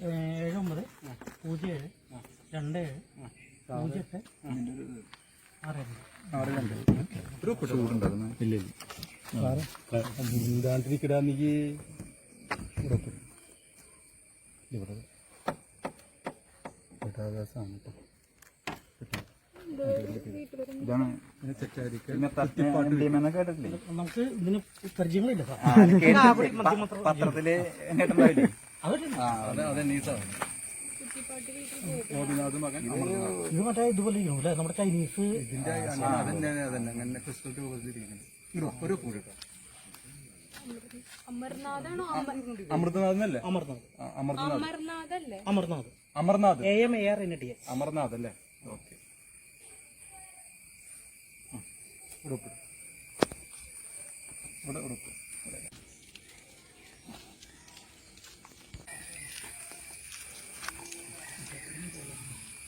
ഏഴ് ഒമ്പത് പൂജ്യം ഏഴ് രണ്ട് ഏഴ് പൂജ്യം എട്ട് ആറ് ഉറപ്പ് ഇവിടെ പെട്ടാകാശമാണ് കേട്ടോ ഇതാണ് നമുക്ക് ഇതിന് പരിചയങ്ങളില്ല പത്രത്തിൽ ഇത് മറ്റേ ഇതുപോലെ ഇരിക്കണം അല്ലേ? നമ്മുടെ ചൈനീസ്. ഇതിന്റെ അതന്നെ അതന്നെ അങ്ങനെ ക്രിസ്റ്റൽ രൂപത്തിലിരിക്കുന്നത് ഒരു അമൃതനാഥ് അമർനാഥ്. ആ, Amarnath അമർനാഥല്ലേ? Amarnath. Amarnath. A M A R N T A. Amarnath അല്ലേ ഓക്കെ ഉറപ്പ് ഇവിടെ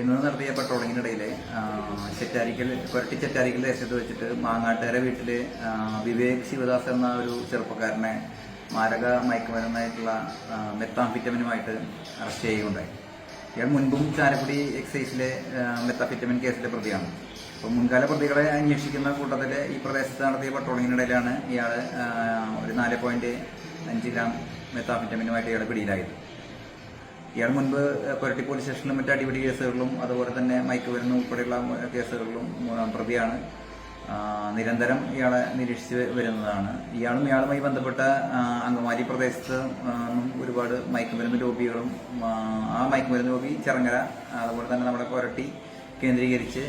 ഇന്ന് നടത്തിയ പട്രോളിങ്ങിനിടയിൽ ചെറ്റാരിക്കൽ കൊരട്ടി ചെറ്റാരിക്കൽ ദേശത്ത് വെച്ചിട്ട് മാങ്ങാട്ടുകര വീട്ടിൽ വിവേക് ശിവദാസ് എന്ന ഒരു ചെറുപ്പക്കാരനെ മാരക മയക്കുമരുന്നായിട്ടുള്ള മെത്താംഫിറ്റമിനുമായിട്ട് അറസ്റ്റ് ചെയ്യുകയുണ്ടായി. ഇയാൾ മുൻപും ചാലക്കുടി എക്സൈസിലെ മെത്താഫിറ്റമിൻ കേസിലെ പ്രതിയാണ്. അപ്പോൾ മുൻകാല പ്രതികളെ അന്വേഷിക്കുന്ന കൂട്ടത്തിൽ ഈ പ്രദേശത്ത് നടത്തിയ പട്രോളിങ്ങിനിടയിലാണ് ഇയാൾ ഒരു നാല് അഞ്ച് ഗ്രാം മെത്താഫിറ്റമിനുമായിട്ട് ഇയാൾ പിടിയിലായത്. ഇയാൾ മുൻപ് കൊരട്ടി പോലീസ് സ്റ്റേഷനിലും മറ്റ് അടിപിടി കേസുകളിലും അതുപോലെ തന്നെ മയക്കുമരുന്ന് ഉൾപ്പെടെയുള്ള കേസുകളിലും മൂന്നാം പ്രതിയാണ്. നിരന്തരം ഇയാളെ നിരീക്ഷിച്ച് വരുന്നതാണ്. ഇയാളും ഇയാളുമായി ബന്ധപ്പെട്ട അങ്കമാലി പ്രദേശത്ത് ഒരുപാട് മയക്കുമരുന്ന് ലോബികളും ആ, മയക്കുമരുന്ന് ലോബി ചെറങ്ങര അതുപോലെ തന്നെ നമ്മുടെ കൊരട്ടി കേന്ദ്രീകരിച്ച്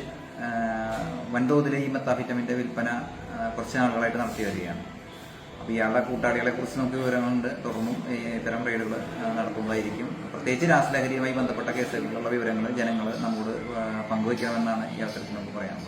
വൻതോതിലെ ഈ മെത്താഫിറ്റമിന്റെ വിൽപ്പന കുറച്ച് നാളുകളായിട്ട് നടത്തി വരികയാണ്. അപ്പോൾ ഇയാളുടെ കൂട്ടാളികളെ കുറിച്ച് നമുക്ക് വിവരങ്ങളുണ്ട്. തുടർന്നും ഇത്തരം റെയ്ഡുകൾ നടത്തുന്നതായിരിക്കും. പ്രത്യേകിച്ച് രാസലഹരിയുമായി ബന്ധപ്പെട്ട കേസുകളിലുള്ള വിവരങ്ങൾ ജനങ്ങൾ നമ്മോട് പങ്കുവയ്ക്കാമെന്നാണ് ഈ അവസരത്തിൽ നമുക്ക് പറയാനുള്ളത്.